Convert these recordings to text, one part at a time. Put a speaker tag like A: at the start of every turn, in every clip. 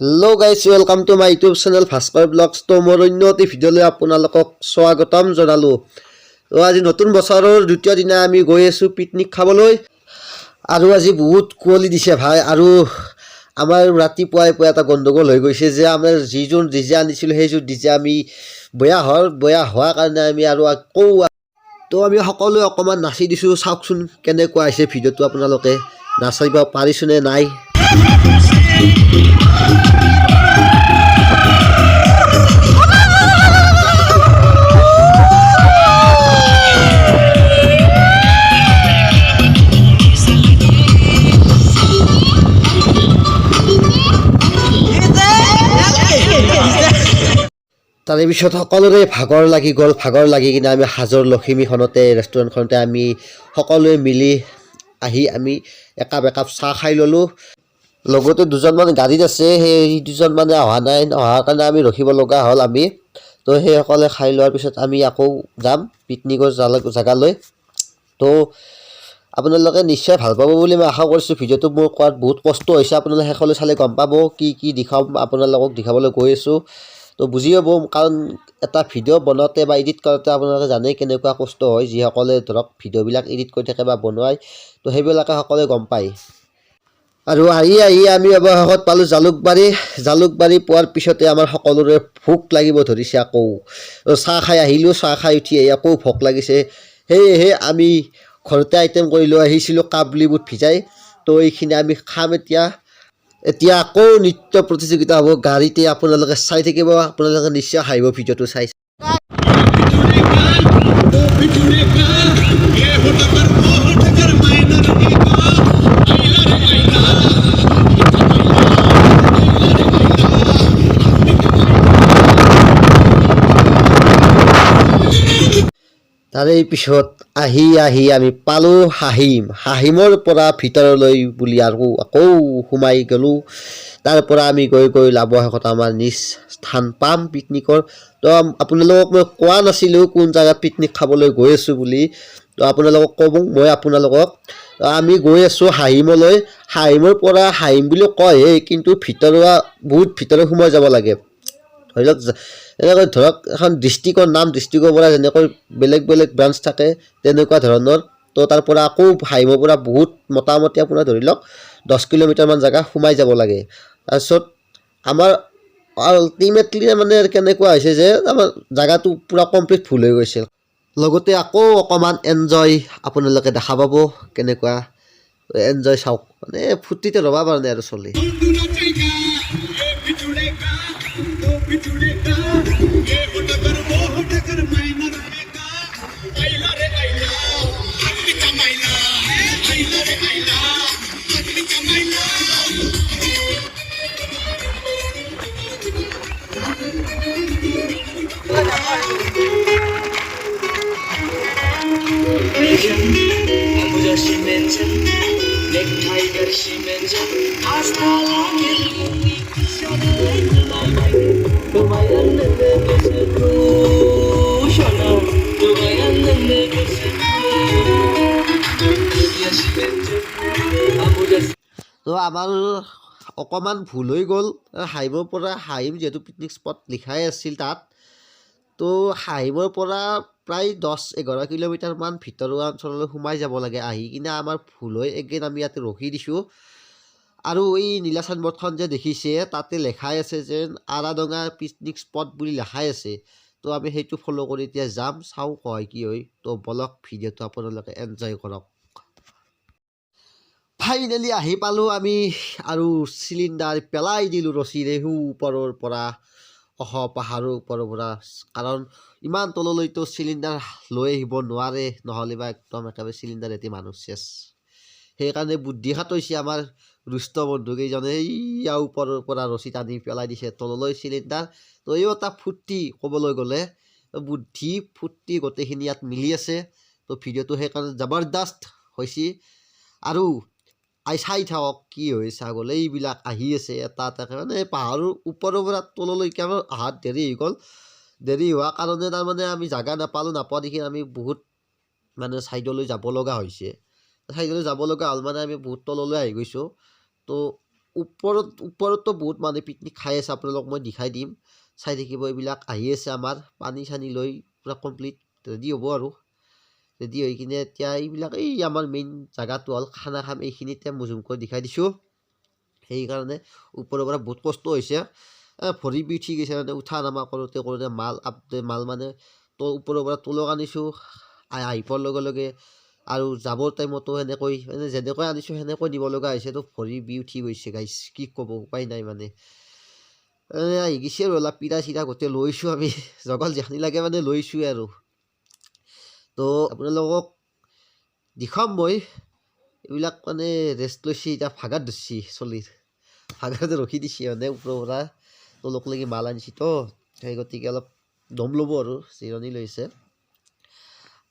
A: Hello' guys welcome to my YouTube channel Bhaskar vlogs তো মোৰ অন্য এটি ভিডিঅ'লৈ আপোনালোকক স্বাগতম জনালোঁ। তো আজি নতুন বছৰৰ দ্বিতীয় দিনা আমি গৈ আছোঁ পিকনিক খাবলৈ। আৰু আজি বহুত কুঁৱলী দিছে ভাই। আৰু আমাৰ ৰাতিপুৱাই পুৱাই এটা গণ্ডগোল হৈ গৈছে যে আমাৰ যিযোৰ ডিজে আনিছিলোঁ সেইযোৰ ডিজে আমি বেয়া হোৱাৰ বেয়া হোৱাৰ কাৰণে আমি আৰু আকৌ তো আমি সকলোৱে অকণমান নাচি দিছোঁ। চাওকচোন কেনেকুৱা হৈছে ভিডিঅ'টো আপোনালোকে নাচিব পাৰিছোঁনে নাই? তাৰে পিছত সকলোৰে ভাগৰ লাগি গ'ল, ভাগৰ লাগি কিনে আমি হাজোৰ লখিমীখনতে, ৰেষ্টুৰেণ্টখনতে আমি সকলোৱে মিলি আহি আমি একাপ একাপ চাহ খাই ল'লোঁ। লগতে দুজনমান গাড়ীত আছে সেই দুজন মানে অহা নাই অহাৰ কাৰণে আমি ৰখিব লগা হ'ল আমি। তো সেইসকলে খাই লোৱাৰ পিছত আমি আকৌ যাম পিকনিকৰ জেগালৈ। তো আপোনালোকে নিশ্চয় ভাল পাব বুলি মই আশা কৰিছোঁ। ভিডিঅ'টো মোৰ কৰাত বহুত কষ্ট হৈছে আপোনালোকে শেষলৈ চালে গম পাব কি কি দেখাম আপোনালোকক দেখাবলৈ গৈ আছোঁ। তো বুজি পাব কাৰণ এটা ভিডিঅ' বনাওঁতে বা এডিট কৰোঁতে আপোনালোকে জানেই কেনেকুৱা কষ্ট হয়। যিসকলে ধৰক ভিডিঅ'বিলাক এডিট কৰি থাকে বা বনোৱাই তো সেইবিলাকে সকলোৱে গম পায়। আৰু আহি আহি আমি অৱশেষত পালোঁ জালুকবাৰী জালুকবাৰী পোৱাৰ পিছতে আমাৰ সকলোৰে ভোক লাগিব ধৰিছে আকৌ চাহ খাই আহিলোঁ চাহ খাই উঠি আহি আকৌ ভোক লাগিছে সেয়েহে আমি ঘৰতে আইটেম কৰি লৈ আহিছিলোঁ কাবলি বুট ভিজাই তো এইখিনি আমি খাম এতিয়া এতিয়া আকৌ নৃত্য প্ৰতিযোগিতা হ'ব গাড়ীতে আপোনালোকে চাই থাকিব আপোনালোকে নিশ্চয় হাঁহিব ভিডিঅ'টো চাই তাৰে পিছত আহি আহি আমি পালোঁ হাহিম। হাহিমৰ পৰা ভিতৰলৈ বুলি আৰু আকৌ সোমাই গ'লোঁ। তাৰ পৰা আমি গৈ গৈ লাভশেষত আমাৰ নিজ স্থান পাম পিকনিকৰ। তো আপোনালোকক মই কোৱা নাছিলোঁ কোন জেগাত পিকনিক খাবলৈ গৈ আছোঁ বুলি। তো আপোনালোকক ক'ব মই আপোনালোকক আমি গৈ আছোঁ হাহিমলৈ। হাহিমৰ পৰা হাহিম বুলি কয়হে কিন্তু ভিতৰুৱা, বহুত ভিতৰত সোমাই যাব লাগে। ধৰি লওক এনেকৈ ধৰক এখন ডিষ্ট্ৰিক্টৰ নাম ডিষ্ট্ৰিক্টৰ পৰা যেনেকৈ বেলেগ বেলেগ ব্ৰাঞ্চ থাকে, তেনেকুৱা ধৰণৰ। তো তাৰ পৰা আকৌ হাইমৰ পৰা বহুত মোটামুটি আপোনাৰ ধৰি লওক, দহ কিলোমিটাৰমান জেগা সোমাই যাব লাগে। তাৰপিছত আমাৰ আল্টিমেটলি মানে কেনেকুৱা হৈছে যে আমাৰ জেগাটো পূৰা কমপ্লিট ফুল হৈ গৈছিল লগতে আকৌ অকণমান এনজয় আপোনালোকে দেখা পাব কেনেকুৱা। এনজয় চাওক মানে ফূৰ্তিতে ৰ'বা পৰা নাই আৰু চলি। আমাৰ অকণমান ভুল হৈ গ'ল। হাইমৰ পৰা হাইম যিহেতু পিকনিক স্পট লিখাই আছিল তাত। তো হাইমৰ পৰা প্ৰায় দহ এঘাৰ কিলোমিটাৰমান ভিতৰুৱা অঞ্চললৈ সোমাই যাব লাগে। আহি কিনে আমাৰ ভুল হৈ এগেইন আমি ইয়াতে ৰখি দিছোঁ। আৰু এই নীলা চাইনবৰ্ডখন যে দেখিছে, তাতে লেখাই আছে যেন আৰাডঙা পিকনিক স্পট বুলি লেখাই আছে। তো আমি সেইটো ফ'ল' কৰি এতিয়া যাম, চাওঁ কয় কি হয়। তো বলক ভিডিঅ'টো আপোনালোকে এনজয় কৰক। ফাইনেলি আহি পালোঁ আমি আৰু চিলিণ্ডাৰ পেলাই দিলোঁ ৰছীৰে সু ওপৰৰ পৰা, অহ, পাহাৰৰ ওপৰৰ পৰা। কাৰণ ইমান তললৈতো চিলিণ্ডাৰ লৈ আহিব নোৱাৰে, নহ'লে বা একদম একেবাৰে চিলিণ্ডাৰ এটি মানুহ চেচ সেইকাৰণে বুদ্ধি খাটৈছে আমাৰ দুষ্ট বন্ধুকেইজনে, এইয়া ওপৰৰ পৰা ৰছী টানি পেলাই দিছে, তললৈ চিলিণ্ডাৰ। তো এইও এটা ফূৰ্তি ক'বলৈ গ'লে, বুদ্ধি ফূৰ্তি গোটেইখিনি ইয়াত মিলি আছে। তো ভিডিঅ'টো সেইকাৰণে জবৰদস্ত হৈছে। আৰু আই চাই থাকক, কি হৈছে আগলৈ এইবিলাক আহি আছে এটা এটাকৈ মানে পাহাৰৰ ওপৰৰ পৰা তললৈকে আমাৰ অহাত দেৰি হৈ গ'ল। দেৰি হোৱা কাৰণে তাৰমানে আমি জাগা নাপালোঁ নাপোৱা দেখি আমি বহুত মানে ছাইডলৈ যাব লগা হৈছে। ছাইডলৈ যাব লগা হ'ল মানে আমি বহুত তললৈ আহি গৈছোঁ। তো ওপৰত ওপৰতো বহুত মানুহে পিকনিক খাই আছে, আপোনালোকক মই দেখাই দিম। চাই থাকিব, এইবিলাক আহি আছে আমাৰ। পানী চানী লৈ পূৰা কমপ্লিট ৰেডি হ'ব আৰু। ৰেডি হৈ কিনে এতিয়া এইবিলাক এই আমাৰ মেইন জেগাটো হ'ল খানা খাম এইখিনিতে মই জুম কৰি দেখাই দিছোঁ। সেইকাৰণে ওপৰৰ পৰা বহুত কষ্ট হৈছে। ভৰি বিষ উঠি গৈছে মানে উঠা নামা কৰোঁতে কৰোঁতে মাল আপ মাল মানে তো ওপৰৰ পৰা তলক আনিছোঁ আহি পোৱাৰ লগে লগে আৰু যাবৰ টাইমতো সেনেকৈ মানে যেনেকৈ আনিছোঁ সেনেকৈ দিব লগা হৈছে, তো ভৰি বিষ উঠি গৈছে গাইছ কি ক'ব, উপায় নাই মানে। আহি গৈছে আৰু অলপ পিৰা চিৰা গোটেই লৈছোঁ আমি, জগল যেখনি লাগে মানে লৈছোঁৱে আৰু। তো আপোনালোকক দেখাম মই, এইবিলাক মানে ৰেষ্ট লৈছে, এতিয়া ভাগাত ধৰিছে চলিৰ ভাগাতে ৰখি দিছে মানে ওপৰৰ পৰা তলকলৈকে মাল আনিছি তো, সেই গতিকে অলপ দম ল'ব আৰু, জিৰণি লৈছে।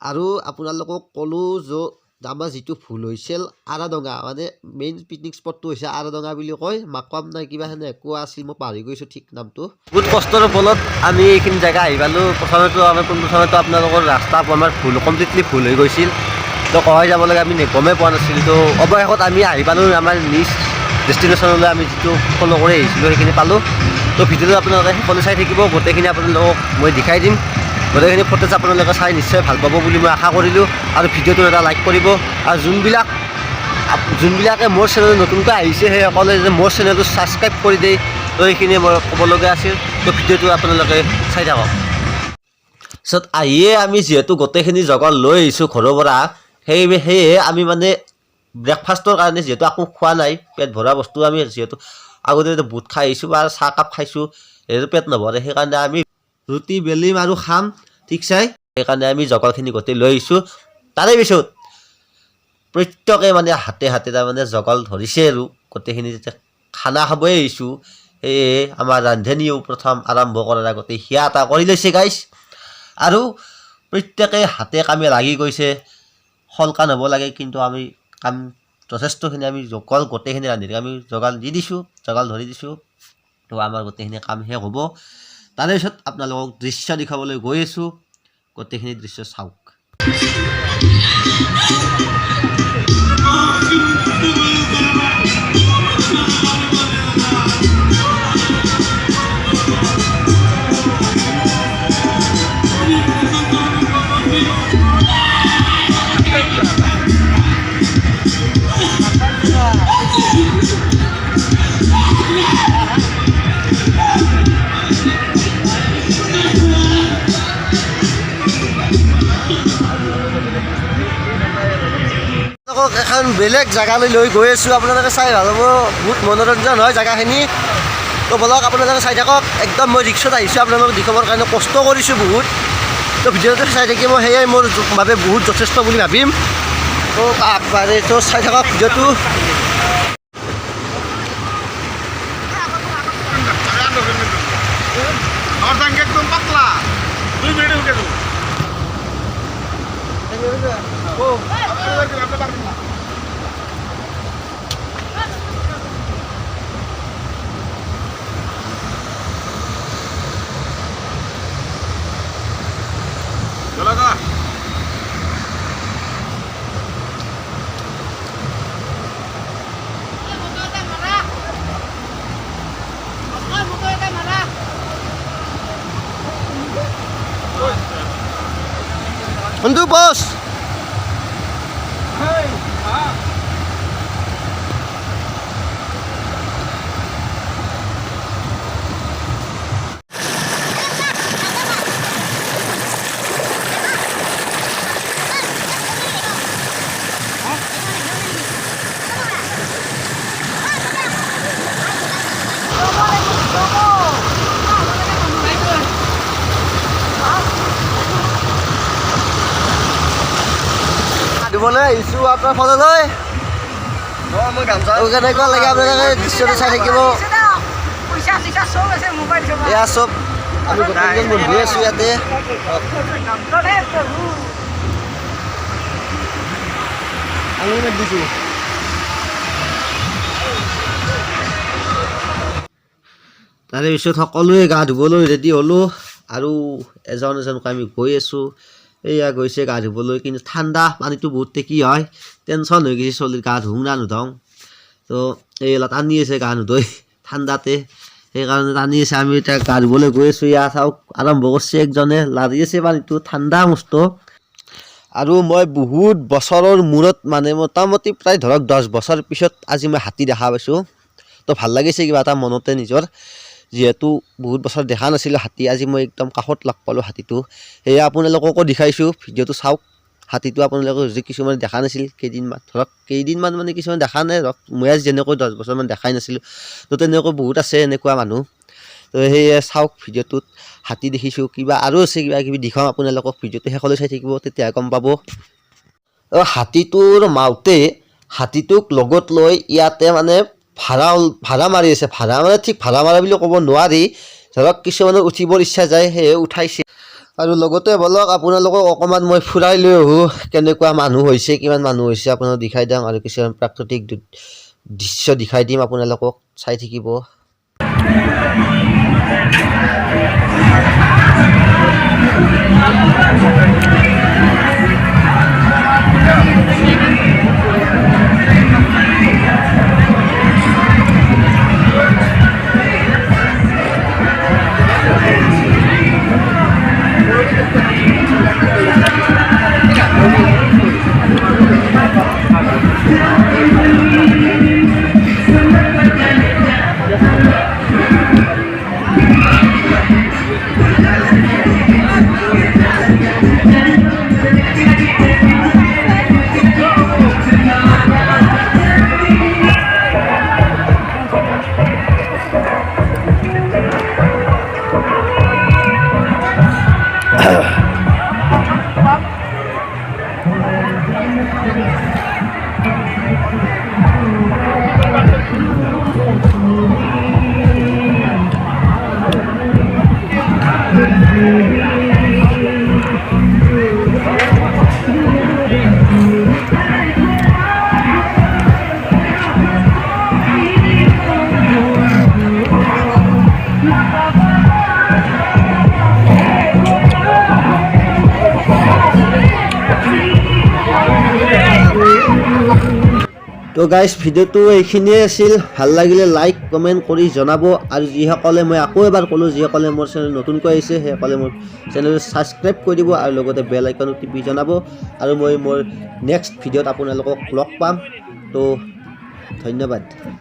A: আৰু আপোনালোকক ক'লোঁ য'ত আমাৰ যিটো ভুল হৈছিল আৰাডঙা মানে মেইন পিকনিক স্পটটো হৈছে আৰাডঙা বুলি কয়। মাকাম নাই, কিবা সেনেকুৱা আছিল, মই পাহৰি গৈছোঁ ঠিক নামটো। বহুত কষ্টৰ ফলত আমি এইখিনি জেগা আহি পালোঁ। প্ৰথমেতো আমাৰ পোনপ্ৰথমেতো আপোনালোকৰ ৰাস্তা আমাৰ ভুল কমপ্লিটলি ভুল হৈ গৈছিল। তো কহাই যাব লাগে, আমি গমেই পোৱা নাছিলোঁ। তো অৱশেষত আমি আহি পালোঁ, আমাৰ নিজ ডেষ্টিনেশ্যনলৈ আমি যিটো ফ'ল' কৰি আহিছিলোঁ, সেইখিনি পালোঁ। তো ভিডিঅ'টো আপোনালোকে সকলোৱে চাই থাকিব, গোটেইখিনি আপোনালোকক মই দেখাই দিম। গোটেইখিনি ফুটেজ আপোনালোকে চাই নিশ্চয় ভালো পাব বুলি মই আশা কৰিলোঁ। আৰু ভিডিঅ'টো এটা লাইক কৰিব। আৰু যোনবিলাক যোনবিলাকে মোৰ চেনেল নতুনকৈ আহিছে সেইসকলে যে মোৰ চেনেলটো ছাবস্ক্ৰাইব কৰি দিয়ে তো এইখিনিয়ে মই ক'বলগীয়া আছিল। তো ভিডিঅ'টো আপোনালোকে চাই থাকক। পিছত আহিয়ে আমি যিহেতু গোটেইখিনি জগৰ লৈ আহিছোঁ ঘৰৰ পৰা, সেই সেয়েহে আমি মানে ব্ৰেকফাষ্টৰ কাৰণে যিহেতু একো খোৱা নাই, পেট ভৰা বস্তু আমি যিহেতু আগতে বুট খাই আহিছোঁ বা চাহকাপ খাইছোঁ সেইটো পেট নভৰে। সেইকাৰণে আমি ৰুটি, বেলিম আৰু খাম, ঠিক চাই? সেইকাৰণে আমি জগৰখিনি গোটেই লৈ আহিছোঁ। তাৰে পিছত, প্ৰত্যেকে মানে হাতে হাতে তাৰমানে জগল ধৰিছে আৰু। গোটেইখিনি যেতিয়া খানা খাবই আহিছোঁ, সেয়ে আমাৰ ৰান্ধনীয়েও প্ৰথম আৰম্ভ কৰাৰ আগতে সিয়া এটা কৰি লৈছে গাইছ আৰু প্ৰত্যেকে হাতে কামে লাগি গৈছে। শলকান হ'ব লাগে, কিন্তু আমি কাম, যথেষ্টখিনি আমি জগল, গোটেইখিনি ৰান্ধি আমি জগাল দি দিছোঁ, জগাল ধৰি দিছোঁ। তো আমাৰ গোটেইখিনি কাম শেষ হ'ব। তাৰে পিছত আপোনালোকক দৃশ্য দেখুৱাবলৈ গৈ আছোঁ গোটেইখিনি দৃশ্য চাওক আপোনালোকক এখন বেলেগ জেগালৈ লৈ গৈ আছোঁ। আপোনালোকে চাই ভালো হ'ব, বহুত মনোৰঞ্জন হয় জেগাখিনি। তো বলক, আপোনালোকে চাই থাকক। একদম মই ৰিক্সত আহিছোঁ, আপোনালোকক দেখুৱাবৰ কাৰণে কষ্ট কৰিছোঁ বহুত। তো ভিডিঅ'টো চাই থাকি মই সেয়াই মোৰ বাবে বহুত যথেষ্ট বুলি ভাবিম। তো আগবাঢ়ি, তো চাই থাকক ভিডিঅ'টো।
B: একদম পাতলা দুই মিনিটে উঠে দেবো আপনি পারবেন না চলো গা
A: Untuk bos. আহিছোঁ আপোনাৰ
B: গামছা
A: কেনেকুৱা লাগে, আপোনালোকে দৃশ্যটো চাই থাকিব। এয়া চব আমি গোটেইকেইজন বন্ধু আছোঁ ইয়াতে। দিছোঁ। তাৰে পিছত সকলোৱে গা ধুবলৈ ৰেডি হ'লোঁ আৰু এজন এজনকৈ আমি গৈ আছোঁ। এয়া গৈছে গা ধুবলৈ কিন্তু ঠাণ্ডা পানীটো বহুতে কি হয় টেনশ্যন হৈ গৈছে চলিৰ গা ধুওঁ না নুধুওঁ তো এই টানি আছে গা নুধুই, ঠাণ্ডাতে। সেইকাৰণে টানি আছে, আমি এতিয়া গা ধুবলৈ গৈ আছোঁ ইয়াত চাওক, আৰম্ভ কৰিছে একজনে, লাৰি আছে পানীটো, ঠাণ্ডা মস্ত। আৰু মই বহুত বছৰৰ মূৰত মানে মোটামুটি প্ৰায় ধৰক দহ বছৰ পিছত আজি মই হাতী দেখা পাইছোঁ। তো ভালো লাগিছে কিবা এটা মনতে নিজৰ। যিহেতু বহুত বছৰ দেখা নাছিলোঁ হাতী। আজি মই একদম কাষত লগ পালোঁ হাতীটো। সেয়ে আপোনালোককো দেখাইছোঁ। ভিডিঅ'টো চাওক। হাতীটো আপোনালোকে যদি কিছুমানে দেখা নাছিল, কেইদিনমান ধৰক, কেইদিনমান মানে কিছুমান দেখা নাই। ধৰক, মই আজি যেনেকৈ দহ বছৰমান দেখাই নাছিলোঁ, তো তেনেকৈ বহুত আছে এনেকুৱা মানুহ। তো সেয়ে চাওক ভিডিঅ'টোত। হাতী দেখিছোঁ, কিবা আৰু আছে কিবা কিবি দেখাম আপোনালোকক। ভিডিঅ'টো শেষলৈ চাই থাকিব তেতিয়াহে গম পাব। হাতীটোৰ মাউতে হাতীটোক লগত লৈ ইয়াতে মানে ভাড়া ভাড়া মাৰি আছে, ভাড়া মানে ঠিক ভাড়া মাৰা বুলি ক'ব নোৱাৰি। ধৰক, কিছুমানৰ উঠিবৰ ইচ্ছা যায়, সেয়ে উঠাইছে। আৰু লগতে বলক, আপোনালোকক অকণমান মই ফুৰাই লৈ আহোঁ, কেনেকুৱা মানুহ হৈছে, কিমান মানুহ হৈছে, আপোনালোকক দেখাই দিম আৰু কিছুমান প্ৰাকৃতিক দৃশ্য দেখাই দিম আপোনালোকক, চাই থাকিব। তো গাইজ ভিডিঅ'টো এইখিনিয়ে আছিল। ভালো লাগিলে লাইক কমেণ্ট কৰি জনাব। আৰু যিসকলে মই আকৌ এবাৰ ক'লোঁ, যিসকলে মোৰ চেনেল নতুনকৈ আহিছে, সেইসকলে মোৰ চেনেল ছাবস্ক্ৰাইব কৰি দিব আৰু লগতে বেল আইকনো টিপি জনাব। আৰু মই মোৰ নেক্সট ভিডিঅ'ত আপোনালোকক লগ পাম। তো ধন্যবাদ।